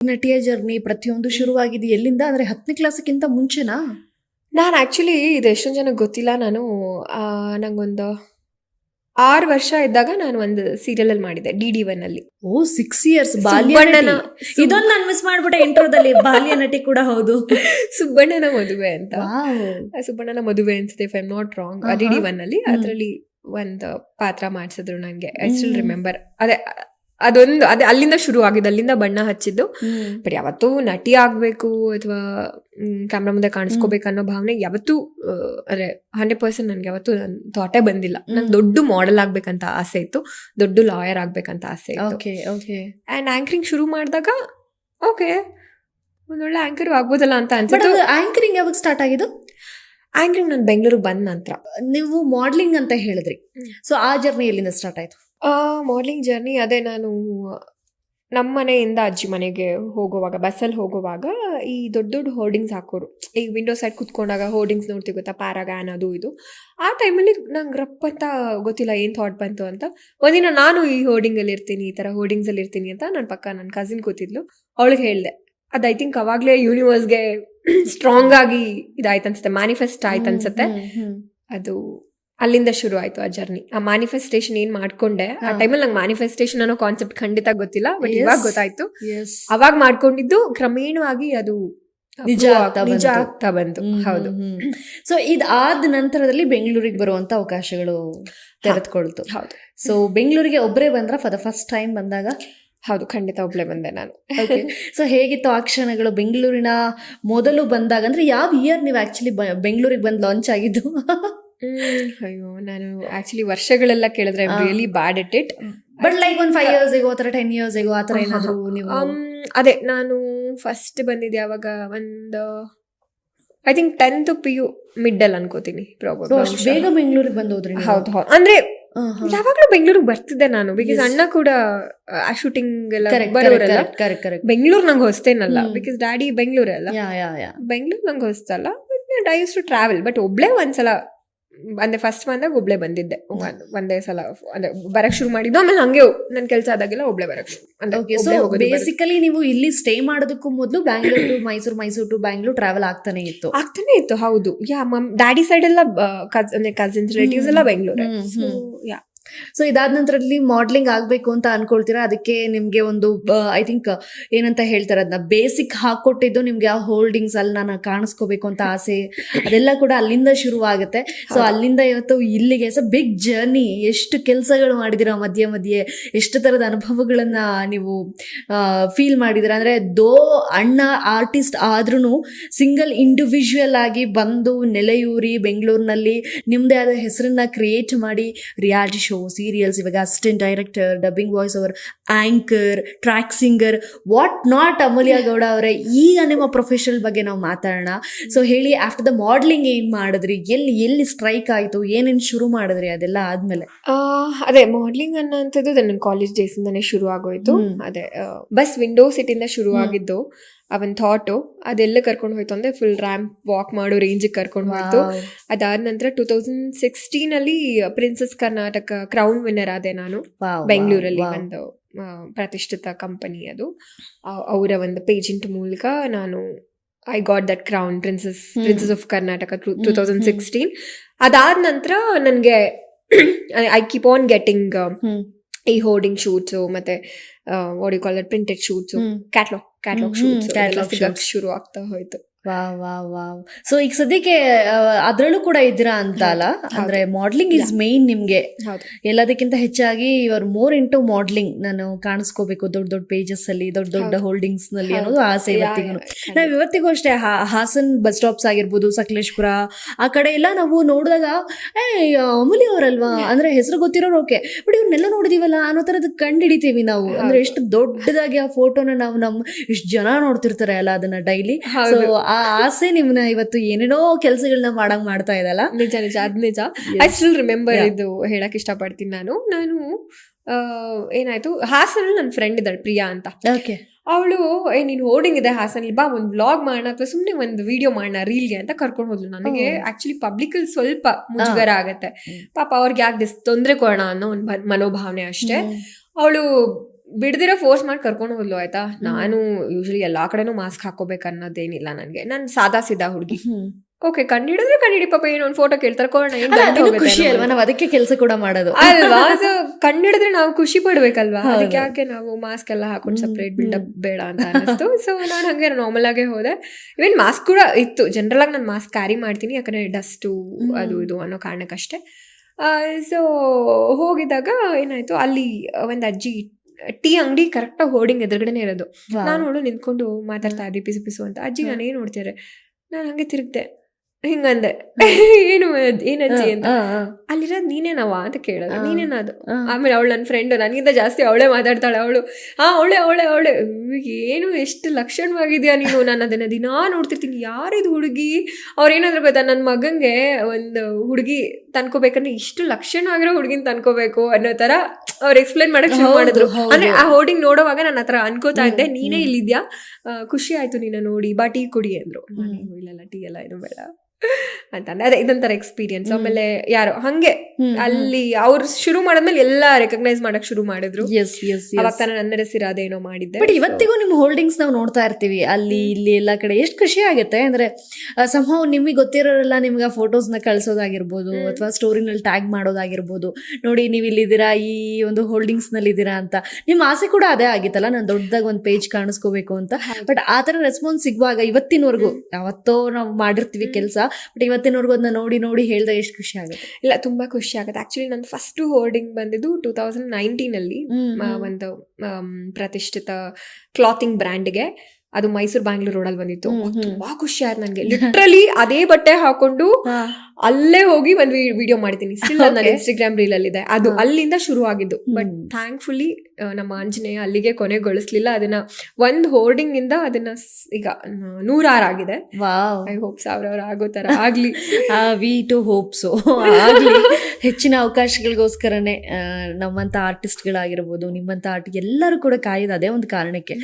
ನಟಿಯ journey ಪ್ರತಿಯೊಂದು ಶುರುವಾಗಿದೆ ಎಲ್ಲಿಂದ? ಅಂದ್ರೆ ಹತ್ತನೇ ಕ್ಲಾಸ್ಗಿಂತ ಮುಂಚೆನಾ? ನಾನು ಆ್ಯಕ್ಚುಲಿ ಇದು ಎಷ್ಟೊಂದು ಜನಕ್ಕೆ ಗೊತ್ತಿಲ್ಲ ನಾನು. ಆ, ನಂಗೊಂದು ಆರು ವರ್ಷ ಇದ್ದಾಗ ನಾನು ಒಂದು ಸೀರಿಯಲಲ್ಲಿ ಮಾಡಿದ್ದೆ ಡಿ ಡಿ ಒನ್ ಅಲ್ಲಿ. ಓ ಸಿಕ್ಸ್ ಇಯರ್ಸ್ ಬಾಲ್ಯಣ್ಣನ. ಇದೊಂದು ನಾನು ಮಿಸ್ ಮಾಡ್ಬಿಟ್ಟೆ ಇಂಟ್ರೋದಲ್ಲಿ ಬಾಲ್ಯ ನಟಿ ಕೂಡ ಹೌದು. ಸುಬ್ಬಣ್ಣನ ಮದುವೆ ಅಂತ. ಆ ಸುಬ್ಬಣ್ಣನ ಮದುವೆ ಅನ್ಸುತ್ತೆ if I'm not wrong D D one ಅಲ್ಲಿ. ಹ್ಮ್. ಅದರಲ್ಲಿ ಒಂದು ಪಾತ್ರ ಮಾಡಿಸಿದ್ರು ನನಗೆ ಐ ಸ್ಟಿಲ್ ಹ್ಮ್. ರಿಮೆಂಬರ್ ಅದೇ ಅದೊಂದು ಅದೇ ಅಲ್ಲಿಂದ ಶುರು ಆಗಿದ್ದು ಅಲ್ಲಿಂದ ಬಣ್ಣ ಹಚ್ಚಿದ್ದು. ಬಟ್ ಯಾವತ್ತೂ ನಟಿ ಆಗ್ಬೇಕು ಅಥವಾ ಕ್ಯಾಮ್ರಾ ಮುಂದೆ ಕಾಣಿಸ್ಕೋಬೇಕು ಅನ್ನೋ ಭಾವನೆ ಯಾವತ್ತೂ ಅಂದ್ರೆ ಹಂಡ್ರೆಡ್ ಪರ್ಸೆಂಟ್ ನನ್ಗೆ ಯಾವತ್ತೂ ನನ್ನ ಥಾಟೇ ಬಂದಿಲ್ಲ. ನಂಗೆ ಹ್ಮ್. ದೊಡ್ಡ ಮಾಡೆಲ್ ಆಗ್ಬೇಕಂತ ಆಸೆ ಇತ್ತು. ದೊಡ್ಡ ಲಾಯರ್ ಆಗ್ಬೇಕಂತ ಆಸೆ ಇತ್ತು. ಓಕೆ ಓಕೆ ಅಂಡ್ ಆಂಕರಿಂಗ್ ಶುರು ಮಾಡಿದಾಗ ಓಕೆ ಒಂದೊಳ್ಳೆ ಆಂಕರ್ ಆಗ್ಬೋದಲ್ಲ ಅಂತ ಅನ್ಸುತ್ತೆ. ಆಂಕರಿಂಗ್ ಯಾವಾಗ ಸ್ಟಾರ್ಟ್ ಆಗಿದ್ದು? ಆಂಕರಿಂಗ್ ನಾನು ಬೆಂಗಳೂರಿಗೆ ಬಂದ ನಂತರ. ನೀವು ಮಾಡ್ಲಿಂಗ್ ಅಂತ ಹೇಳಿದ್ರಿ. ಸೊ ಆ ಜರ್ನಿ ಎಲ್ಲಿಂದ ಸ್ಟಾರ್ಟ್ ಆಯ್ತು? ಮಾರ್ನಿಂಗ್ ಜರ್ನಿ ಅದೇ ನಾನು ನಮ್ಮ ಮನೆಯಿಂದ ಅಜ್ಜಿ ಮನೆಗೆ ಹೋಗುವಾಗ ಬಸ್ಸಲ್ಲಿ ಹೋಗುವಾಗ ಈ ದೊಡ್ಡ ದೊಡ್ಡ ಹೋರ್ಡಿಂಗ್ಸ್ ಹಾಕೋರು. ಈ ವಿಂಡೋ ಸೈಡ್ ಕುತ್ಕೊಂಡಾಗ ಹೋರ್ಡಿಂಗ್ಸ್ ನೋಡ್ತೀವಿ ಗೊತ್ತಾ? ಪ್ಯಾರಾಗ್ಯಾನ್ ಅದು ಇದು. ಆ ಟೈಮಲ್ಲಿ ನಂಗೆ ರಪ್ ಅಂತ ಗೊತ್ತಿಲ್ಲ ಏನು ಥಾಟ್ ಬಂತು ಅಂತ. ಒಂದಿನ ನಾನು ಈ ಹೋರ್ಡಿಂಗಲ್ಲಿ ಇರ್ತೀನಿ ಈ ಥರ ಹೋರ್ಡಿಂಗ್ಸಲ್ಲಿ ಇರ್ತೀನಿ ಅಂತ ನನ್ನ ಪಕ್ಕ ನನ್ನ ಕಸಿನ್ ಕೂತಿದ್ಲು. ಅವಳಿಗೆ ಹೇಳಿದೆ ಅದು ಐ ಥಿಂಕ್ ಅವಾಗಲೇ ಯೂನಿವರ್ಸ್ಗೆ ಸ್ಟ್ರಾಂಗ್ ಆಗಿ ಇದಾಯ್ತು ಅನ್ಸುತ್ತೆ ಮ್ಯಾನಿಫೆಸ್ಟ್ ಆಯ್ತು ಅನ್ಸುತ್ತೆ ಹ್ಮ್, ಹ್ಮ್. ಅದು ಅಲ್ಲಿಂದ ಶುರು ಆಯ್ತು ಆ ಜರ್ನಿ ಆ ಮ್ಯಾನಿಫೆಸ್ಟೇಷನ್ ಏನ್ ಮಾಡ್ಕೊಂಡೆ ಆ ಟೈಮಲ್ಲಿ ನಂಗೆ ಮ್ಯಾನಿಫೆಸ್ಟೇಷನ್ ಅನ್ನೋ ಕಾನ್ಸೆಪ್ಟ್ ಖಂಡಿತ ಗೊತ್ತಿಲ್ಲ ಬಟ್. ಇವಾಗ ಗೊತ್ತಾಯ್ತು. ಅವಾಗ ಮಾಡ್ಕೊಂಡಿದ್ದು ಕ್ರಮೇಣವಾಗಿ ಅದು ನಿಜ ನಿಜ. ಆಗ್ತಾ ಬಂತು. ಹೌದು. ಸೊ ಇದಾದ ನಂತರದಲ್ಲಿ ಬೆಂಗಳೂರಿಗೆ ಬರುವಂತ ಅವಕಾಶಗಳು ತೆರೆದುಕೊಳ್ತು. ಹೌದು. ಸೊ ಬೆಂಗಳೂರಿಗೆ ಒಬ್ಬರೇ ಬಂದ್ರ ಫಾರ್ ದ ಫಸ್ಟ್ ಟೈಮ್ ಬಂದಾಗ? ಹೌದು ಖಂಡಿತ ಒಬ್ಳೆ ಬಂದೆ ನಾನು. ಸೊ ಹೇಗಿತ್ತು ಆ ಕ್ಷಣಗಳು? ಬೆಂಗಳೂರಿನ ಮೊದಲು ಬಂದಾಗ ಅಂದ್ರೆ ಯಾವ ಇಯರ್ ನೀವು ಆಕ್ಚುಲಿ ಬೆಂಗಳೂರಿಗೆ ಬಂದು ಲಾಂಚ್ ಆಗಿದ್ದು? ಹ್ಮ್, ಅಯ್ಯೋ ನಾನು ಆಕ್ಚುಲಿ ವರ್ಷಗಳೆಲ್ಲ ಕೇಳಿದ್ರೆ ಆ. Really bad it it but like ಒಂದ್ ಫೈವ್ ಇಯರ್ಸ್ ಆಗೋ ಆತರ ಟೆನ್ ಇಯರ್ಸ್ ಆಗೋ ಆತರ ಏನಾದ್ರು ನೀವು ಅದೇ ನಾನು ಫಸ್ಟ್ ಬಂದಿದ್ದೆ ಯಾವಾಗ ಒಂದು I think tenth P U middle ಅನ್ಕೋತೀನಿ So, ಅಷ್ಟ್ ಬೇಗ ಬೆಂಗಳೂರಿಗೆ ಬಂದು ಹೋದ್ರಿ ನೀವು? ಹೌದು ಹೌದು ಅಂದ್ರೆ ಯಾವಾಗಲೂ ಹಾ. ಯಾವಾಗ್ಲೂ ಬೆಂಗಳೂರಿಗೆ ಬರ್ತಿದ್ದೆ ನಾನು ಬಿಕಾಸ್ Yes. ಅಣ್ಣ ಕೂಡ ಆ ಶೂಟಿಂಗ್ ಎಲ್ಲ Correct, ಬರೋರಲ್ಲ correct, correct, correct. Bengaluru ನಂಗೆ ಹೊಸ್ತೇನಲ್ಲ ಹ್ಮ್. ಬಿಕಾಸ್ ಡ್ಯಾಡಿ ಬೆಂಗಳೂರಲ್ಲ. ಬೆಂಗಳೂರು ನಂಗೆ ಹೊಸ್ತಲ್ಲ but I use to travel but ಒಬ್ಳೆ ಒಂದ್ಸಲ ಅಂದ್ರೆ ಫಸ್ಟ್ ಬಂದಾಗ ಒಬ್ಳೆ ಬಂದಿದ್ದೆ. ಒಂದೇ ಸಲ ಅಂದ್ರೆ ಬರಕ್ ಶುರು ಮಾಡಿದ್ದು. ಆಮೇಲೆ ಹಂಗೆ ನನ್ ಕೆಲಸ ಆದಾಗೆಲ್ಲ ಒಬ್ಳೆ ಬರಕ್ ಶುರು. ಅಂದ್ರೆ. ಬೇಸಿಕಲಿ ನೀವು ಇಲ್ಲಿ ಸ್ಟೇ ಮಾಡೋದಕ್ಕೂ ಮೊದಲು Bangalore to Mysuru Mysuru to Bangalore travel ಆಗ್ತಾನೆ ಇತ್ತು. ಆಗ್ತಾನೆ ಇತ್ತು ಹೌದು. ಯಾ ಮಮ್ ಡ್ಯಾಡಿ ಸೈಡ್ ಎಲ್ಲ ಅಂದ್ರೆ ಕಸಿನ್ಸ್ ರಿಲೇಟಿವ್ಸ್ ಎಲ್ಲ ಬೆಂಗಳೂರು. ಯಾ. ಸೊ ಇದಾದ ನಂತರದಲ್ಲಿ ಮಾಡ್ಲಿಂಗ್ ಆಗ್ಬೇಕು ಅಂತ ಅನ್ಕೊಳ್ತೀರಾ? ಅದಕ್ಕೆ ನಿಮ್ಗೆ ಒಂದು ಐ ಥಿಂಕ್ ಏನಂತ ಹೇಳ್ತಾರೆ? ಅದನ್ನ ಬೇಸಿಕ್ ಹಾಕೊಟ್ಟಿದ್ದು ನಿಮ್ಗೆ ಆ ಹೋಲ್ಡಿಂಗ್ಸ್ ಅಲ್ಲಿ ನಾನು ಕಾಣಿಸ್ಕೋಬೇಕು ಅಂತ ಆಸೆ. ಅದೆಲ್ಲ ಕೂಡ ಅಲ್ಲಿಂದ ಶುರು ಆಗುತ್ತೆ ಸೊ ಅಲ್ಲಿಂದ ಇವತ್ತು ಇಲ್ಲಿಗೆ ಸೊ ಬಿಗ್ ಜರ್ನಿ ಎಷ್ಟು ಕೆಲಸಗಳು ಮಾಡಿದಿರ ಮಧ್ಯೆ ಮಧ್ಯೆ? ಎಷ್ಟು ತರದ ಅನುಭವಗಳನ್ನ ನೀವು ಫೀಲ್ ಮಾಡಿದಿರ? ಅಂದ್ರೆ ದೋ ಅಣ್ಣ ಆರ್ಟಿಸ್ಟ್ ಆದ್ರೂ ಸಿಂಗಲ್ ಇಂಡಿವಿಜುವಲ್ ಆಗಿ ಬಂದು ನೆಲೆಯೂರಿ ಬೆಂಗಳೂರಿನಲ್ಲಿ ನಿಮ್ಮದೇ ಆದ ಹೆಸರನ್ನ ಕ್ರಿಯೇಟ್ ಮಾಡಿ ರಿಯಾಲಿಟಿ ಶೋ ಸೀರಿಯಲ್ಸ್ ಇವಾಗ assistant director dubbing voice over anchor track singer what not Amulya Gowda ಅವರೇ? ಈಗ ನಿಮ್ಮ ಪ್ರೊಫೆಷನ್ ಬಗ್ಗೆ ನಾವು ಮಾತಾಡೋಣ. ಸೊ ಹೇಳಿ ಆಫ್ಟರ್ ದ ಮಾಡ್ಲಿಂಗ್ ಏನ್ ಮಾಡಿದ್ರಿ? ಎಲ್ಲಿ ಎಲ್ಲಿ ಸ್ಟ್ರೈಕ್ ಆಯ್ತು? ಏನೇನು ಶುರು ಮಾಡಿದ್ರಿ? ಅದೆಲ್ಲ ಆದ್ಮೇಲೆ. ಅದೇ ಮಾಡ್ಲಿಂಗ್ ಅನ್ನೋಂಥದ್ದು ನನ್ನ ಕಾಲೇಜ್ ಡೇಸಿಂದನೇ ಇಂದಾನೆ ಶುರು ಆಗೋಯ್ತು ಅದೇ ಬಸ್ ವಿಂಡೋ ಸಿಟಿಂದ ಇಂದ ಶುರು. ಆಗಿದ್ದು ಅವನ್ ಥಾಟು ಅದೆಲ್ಲ ಕರ್ಕೊಂಡು ಹೋಯ್ತು ಅಂದ್ರೆ ಫುಲ್ ರ್ಯಾಂಪ್ ವಾಕ್ ಮಾಡೋ ರೇಂಜಿಗೆ ಕರ್ಕೊಂಡು ಹೋಯ್ತು ಅದಾದ ನಂತರ ಟೂ ತೌಸಂಡ್ ಸಿಕ್ಸ್ಟೀನ್ ಅಲ್ಲಿ ಪ್ರಿನ್ಸಸ್ ಕರ್ನಾಟಕ ಕ್ರೌನ್ ವಿನ್ನರ್ ಆದೆ ನಾನು ಬೆಂಗಳೂರಲ್ಲಿ ಒಂದು ಪ್ರತಿಷ್ಠಿತ ಕಂಪನಿ ಅದು ಅವರ ಒಂದು ಪೇಜೆಂಟ್ ಮೂಲಕ ನಾನು I got that crown princess. Princess of Karnataka two thousand. Sixteen ಅದಾದ ನಂತರ ನನಗೆ ಐ ಕೀಪ್ ಆನ್ ಗೆಟಿಂಗ್. ಈ ಹೋರ್ಡಿಂಗ್ ಶೂಟ್ಸು ಮತ್ತೆ ವಾಡಿ collar printed shoots. Catalogue catalogue shoots ಶುರು ಆಗ್ತಾ ಹೋಯ್ತು ವಾವ್ ವಾವ್ ವಾವ್. ಸೊ ಈಗ ಸದ್ಯಕ್ಕೆ ಅದರಲ್ಲೂ ಕೂಡ ಇದ್ದೀರಾ ಅಂತ ಅಲ್ಲ ಅಂದ್ರೆ ಮಾಡ್ಲಿಂಗ್ ಇಸ್ ಮೇನ್ ನಿಮ್ಗೆ. ಎಲ್ಲದಕ್ಕಿಂತ ಹೆಚ್ಚಾಗಿ ಯುವರ್ ಮೋರ್ ಇಂಟು ಮಾಡ್ಲಿಂಗ್ ನಾನು ಕಾಣಿಸ್ಕೋಬೇಕು ದೊಡ್ಡ ದೊಡ್ಡ ಪೇಜಸ್ ಅಲ್ಲಿ ದೊಡ್ಡ ದೊಡ್ಡ ಹೋಲ್ಡಿಂಗ್ಸ್ನಲ್ಲಿ ಅನ್ನೋದು ಆಸೆ ಇವತ್ತಿಗೂ ನಾವು ಇವತ್ತಿಗೂ ಅಷ್ಟೇ ಹಾಸನ್ ಬಸ್ ಸ್ಟಾಪ್ಸ್ ಆಗಿರ್ಬೋದು ಸಕಲೇಶ್ಪುರ ಆ ಕಡೆ ಎಲ್ಲ ನಾವು ನೋಡಿದಾಗ ಏ ಅಮೂಲಿ ಅವರಲ್ವಾ? ಅಂದ್ರೆ ಹೆಸರು ಗೊತ್ತಿರೋರು ಓಕೆ ಬಟ್ ಇವ್ರನ್ನೆಲ್ಲ ನೋಡಿದೀವಲ್ಲ ಅನ್ನೋ ತರದ್ ಕಂಡು ಹಿಡಿತೀವಿ ನಾವು ಅಂದ್ರೆ. ಎಷ್ಟು ದೊಡ್ಡದಾಗಿ ಆ ಫೋಟೋನ ನಾವು ನಮ್ ಇಷ್ಟು ಜನ ನೋಡ್ತಿರ್ತಾರೆ ಅಲ್ಲ ಅದನ್ನ ಡೈಲಿ ಸೊ ಆ ಆಸೆ ನಿಮ್ನ ಇವತ್ತು ಏನೇನೋ ಕೆಲಸಗಳನ್ನ ಮಾಡಂಗ್ ಮಾಡ್ತಾ ಇದಲ್ಲ? ನಿಜ ನಿಜ. ಅದ್ ನಿಜ. I still remember. ಇದು ಹೇಳಕ್ ಇಷ್ಟಪಡ್ತೀನಿ ನಾನು. ನಾನು ಏನಾಯ್ತು? ಹಾಸನಲ್ಲಿ ನನ್ನ ಫ್ರೆಂಡ್ ಇದ್ದಾಳೆ ಪ್ರಿಯಾ ಅಂತ. ಓಕೆ ಅವಳು ಏ ನೀನು ಹೋರ್ಡಿಂಗ್ ಇದೆ ಹಾಸನಲ್ಲಿ ಬಾ ಒಂದು ಬ್ಲಾಗ್ ಮಾಡೋಣ ಅಥವಾ ಸುಮ್ಮನೆ ಒಂದು ವಿಡಿಯೋ ಮಾಡೋಣ ರೀಲ್ಗೆ ಅಂತ ಕರ್ಕೊಂಡು ಹೋದ್ಲು. ನನಗೆ. ಆಕ್ಚುಲಿ ಪಬ್ಲಿಕ್ ಅಲ್ಲಿ ಸ್ವಲ್ಪ ಮುಜುಗರ ಆಗತ್ತೆ. ಪಾಪ ಅವ್ರಿಗೆ ಯಾಕೆ ತೊಂದರೆ ಕೊಡೋಣ ಅನ್ನೋ ಒಂದು ಮನೋಭಾವನೆ ಅಷ್ಟೇ. ಅವಳು ಬಿಡ್ದಿರೋ ಫೋರ್ಸ್ ಮಾಡಿ ಕರ್ಕೊಂಡು ಹೋದ್ಲು ಆಯ್ತಾ? ನಾನು ಯೂಶಲಿ ಎಲ್ಲಾ ಕಡೆನೂ ಮಾಸ್ಕ್ ಹಾಕೋಬೇಕು ಅನ್ನೋದೇನಿಲ್ಲ ನನಗೆ. ನಾನು ಸಾದಾ ಸಿದಾ ಹುಡುಗಿ. ಓಕೆ ಕಂಡಿಡಿದ್ರೆ ಕಂಡಿಡಿ ಪಾಪ ಏನೋ ಒಂದು ಫೋಟೋ ಕೇಳ್ತಾರೆ ಕೊಡೋಣ ಖುಷಿ ಅಲ್ವಾ? ನಾವು ಅದಕ್ಕೆ ಕೆಲಸ ಕೂಡ ಮಾಡೋದು. ಅಲ್ವಾ? ಅದು ಕಂಡಿಡಿದ್ರೆ ನಾವು ಖುಷಿ ಪಡ್ಬೇಕಲ್ವಾ. ಅದಕ್ಕೆ ಯಾಕೆ ನಾವು ಮಾಸ್ಕ್ ಎಲ್ಲ ಹಾಕೊಂಡು ಸಪ್ರೇಟ್ ಬಿಲ್ಡಪ್ ಬೇಡ ಅಂತ ಅನಿಸ್ತು ಸೊ ನಾನು ಹಂಗೆ ನಾರ್ಮಲ್ ಆಗೇ ಹೋದೆ. ಇವನ್ ಮಾಸ್ಕ್ ಕೂಡ ಇತ್ತು. ಜನರಲ್ ಆಗಿ ನಾನು ಮಾಸ್ಕ್ ಕ್ಯಾರಿ ಮಾಡ್ತೀನಿ ಯಾಕಂದ್ರೆ ಡಸ್ಟು ಅದು ಇದು ಅನ್ನೋ ಕಾರಣಕ್ಕಷ್ಟೇ. ಸೊ ಹೋಗಿದಾಗ ಏನಾಯ್ತು? ಅಲ್ಲಿ ಒಂದು ಅಜ್ಜಿ ಟೀ ಅಂಗಡಿ ಕರೆಕ್ಟಾಗಿ ಹೋರ್ಡಿಂಗ್ ಎದುರುಗಡೆನೆ ಇರೋದು. ನಾನು ನೋಡು ನಿಂತ್ಕೊಂಡು ಮಾತಾಡ್ತಾ ಇದ್ದೆ ಪಿಸು ಪಿಸು ಅಂತ. ಅಜ್ಜಿ ನಾನೇನು ನಾನು ಏನು ನೋಡ್ತಾರೆ ನಾನು ಹಂಗೆ ತಿರುಗ್ದೆ. ಹಿಂಗಂದೆ. ಏನು ಏನಜ್ಜಿ ಅಂತ. ಅಲ್ಲಿರೋದು ನೀನೇನವ ಅಂತ ಕೇಳೋದು. ನೀನೇನಾದ್ರು? ನೀನೇನದು. ಆಮೇಲೆ ಅವಳು ನನ್ನ ಫ್ರೆಂಡ್ ನನಗಿಂತ ಜಾಸ್ತಿ ಅವಳೇ ಮಾತಾಡ್ತಾಳೆ. ಅವಳು ಹಾ ಅವಳೆ ಅವಳೆ ಅವಳೆ. ಏನು ಎಷ್ಟು ಲಕ್ಷಣವಾಗಿದೆಯಾ ನೀನು? ನಾನು ಅದನ್ನ ದಿನಾ ನೋಡ್ತಿರ್ತೀನಿ. ಯಾರಿದು ಹುಡುಗಿ? ಅವ್ರು ಏನಾದ್ರು ಗೊತ್ತಾ ನನ್ನ ಮಗಂಗೆ ಒಂದು ಹುಡುಗಿ ತನ್ಕೋಬೇಕಂದ್ರೆ ಇಷ್ಟು ಲಕ್ಷಣ ಆಗಿರೋ ಹುಡುಗಿನ ತನ್ಕೋಬೇಕು ಅನ್ನೋ ತರ ಅವ್ರು ಎಕ್ಸ್ಪ್ಲೈನ್ ಮಾಡಕ್ ಶುರು ಮಾಡಿದ್ರು. ಅಂದ್ರೆ ಆ ಹೋರ್ಡಿಂಗ್ ನೋಡೋವಾಗ ನನ್ನ ಹತ್ರ ಅನ್ಕೋತಾ ಇದ್ದೆ ನೀನೇ. ಇಲ್ಲಿದ್ಯಾ? ಖುಷಿ ಆಯ್ತು ನೀನು ನೋಡಿ ಬಾ ಟೀ ಕುಡಿ ಅಂದ್ರು. ಹ್ಮ್. ನಾನು ಇಲ್ಲ ಟೀ ಎಲ್ಲ ಏನು ಬೇಡ. ಅಂತಂದೆ. ಅದೇ ಇದೊಂಥರ ಎಕ್ಸ್ಪೀರಿಯನ್ಸ್ ಆಮೇಲೆ ಯಾರು ಹಂಗೆ. ಅಲ್ಲಿ ಅವ್ರು ಶುರು ಮಾಡಿದ್ಮೇಲೆ ಎಲ್ಲ ರೆಕಗ್ನೈಸ್ ಮಾಡಕ್ ಶುರು ಮಾಡಿದ್ರು. Yes yes yes. ಅವಾಗ ತಾನೇ ನನ್ನ ಹೆಸರು ಅದೇನೋ ಮಾಡಿದ್ದೆ. ಬಟ್ ಇವತ್ತಿಗೂ ನಿಮ್ಮ ಹೋಲ್ಡಿಂಗ್ಸ್ ನಾವು ನೋಡ್ತಾ ಇರ್ತೀವಿ. ಅಲ್ಲಿ ಇಲ್ಲಿ ಎಲ್ಲ ಕಡೆ ಎಷ್ಟು ಖುಷಿ ಆಗುತ್ತೆ ಅಂದ್ರೆ ಸಂಭವ ನಿಮಗೆ ಗೊತ್ತಿರೋರೆಲ್ಲ ನಿಮ್ಗೆ ಆ ಫೋಟೋಸ್ನ ಕಳ್ಸೋದಾಗಿರ್ಬೋದು. ಅಥವಾ ಸ್ಟೋರಿನಲ್ಲಿ ಟ್ಯಾಗ್ ಮಾಡೋದಾಗಿರ್ಬೋದು. ನೋಡಿ ನೀವು ಇಲ್ಲಿದ್ದೀರಾ ಈ ಒಂದು ಹೋಲ್ಡಿಂಗ್ಸ್ನಲ್ಲಿ ಇದ್ದೀರಾ ಅಂತ. ನಿಮ್ಮ ಆಸೆ ಕೂಡ ಅದೇ ಆಗಿತ್ತಲ್ಲ? ನಾನು ದೊಡ್ಡದಾಗ ಒಂದು ಪೇಜ್ ಕಾಣಿಸ್ಕೋಬೇಕು ಅಂತ. ಬಟ್ ಆ ಥರ ರೆಸ್ಪಾನ್ಸ್ ಸಿಗುವಾಗ ಇವತ್ತಿನವರೆಗೂ ಯಾವತ್ತೋ ನಾವು ಮಾಡಿರ್ತೀವಿ. ಕೆಲಸ ಬಟ್ ಇವತ್ತಿನವರೆಗೂ ಅದನ್ನ ನೋಡಿ ನೋಡಿ ಹೇಳ್ದಾಗ ಎಷ್ಟು ಖುಷಿ ಆಗುತ್ತೆ. ಇಲ್ಲ ತುಂಬಾ ಖುಷಿ ಆಗುತ್ತೆ. ಆಕ್ಚುಲಿ ನನ್ನ ಫಸ್ಟ್ ಹೋರ್ಡಿಂಗ್ ಬಂದಿದ್ದು ಟೂ ತೌಸಂಡ್ ನೈನ್ಟೀನ್ ಅಲ್ಲಿ ಹ್ಮ್, ಮ- ಹ್ಮ್. ಒಂದು ಪ್ರತಿಷ್ಠಿತ ಕ್ಲಾತಿಂಗ್ ಬ್ರ್ಯಾಂಡ್ಗೆ ಅದು ಮೈಸೂರು ಬ್ಯಾಂಗ್ಳೂರ್ ರೋಡಲ್ಲಿ ಬಂದಿತ್ತು. ತುಂಬಾ ಖುಷಿ ಆಯ್ತು ನನಗೆ ಲಿಟ್ರಲಿ ಅದೇ ಬಟ್ಟೆ ಹಾಕೊಂಡು ಅಲ್ಲೇ ಹೋಗಿ ಒಂದು ವಿಡಿಯೋ ಮಾಡ್ತೀನಿ. ಸ್ಟಿಲ್ ನನ್ನ. ಇನ್ಸ್ಟಾಗ್ರಾಮ್ ರೀಲ್ ಅಲ್ಲಿ ಇದೆ ಅದು ಅಲ್ಲಿಂದ ಶುರು ಆಗಿದ್ದು. ಬಟ್ ಥ್ಯಾಂಕ್ಫುಲ್ಲಿ ಥ್ಯಾಂಕ್ಫುಲಿ ನಮ್ಮ ಆಂಜನೇಯ ಅಲ್ಲಿಗೆ ಕೊನೆಗೊಳಿಸ್ಲಿಲ್ಲ ಅದನ್ನ ಒಂದು ಹೋರ್ಡಿಂಗ್ ಇಂದ ಅದನ್ನ ಈಗ ನೂರಾರು ಆಗಿದೆ. ಐ ಹೋಪ್ ಸಾವಿರ ಆಗೋ ತರ ಆಗ್ಲಿ. ವಿ ಟು ಹೋಪ್ಸು ಆಗಲಿ. ಹೆಚ್ಚಿನ ಅವಕಾಶಗಳಿಗೋಸ್ಕರನೇ ನಮ್ಮಂತ ಆರ್ಟಿಸ್ಟ್ಗಳಾಗಿರ್ಬೋದು ನಿಮ್ಮಂತ ಆರ್ಟ್ ಎಲ್ಲರೂ ಕೂಡ ಕಾಯೋದು ಅದೇ ಒಂದು ಕಾರಣಕ್ಕೆ.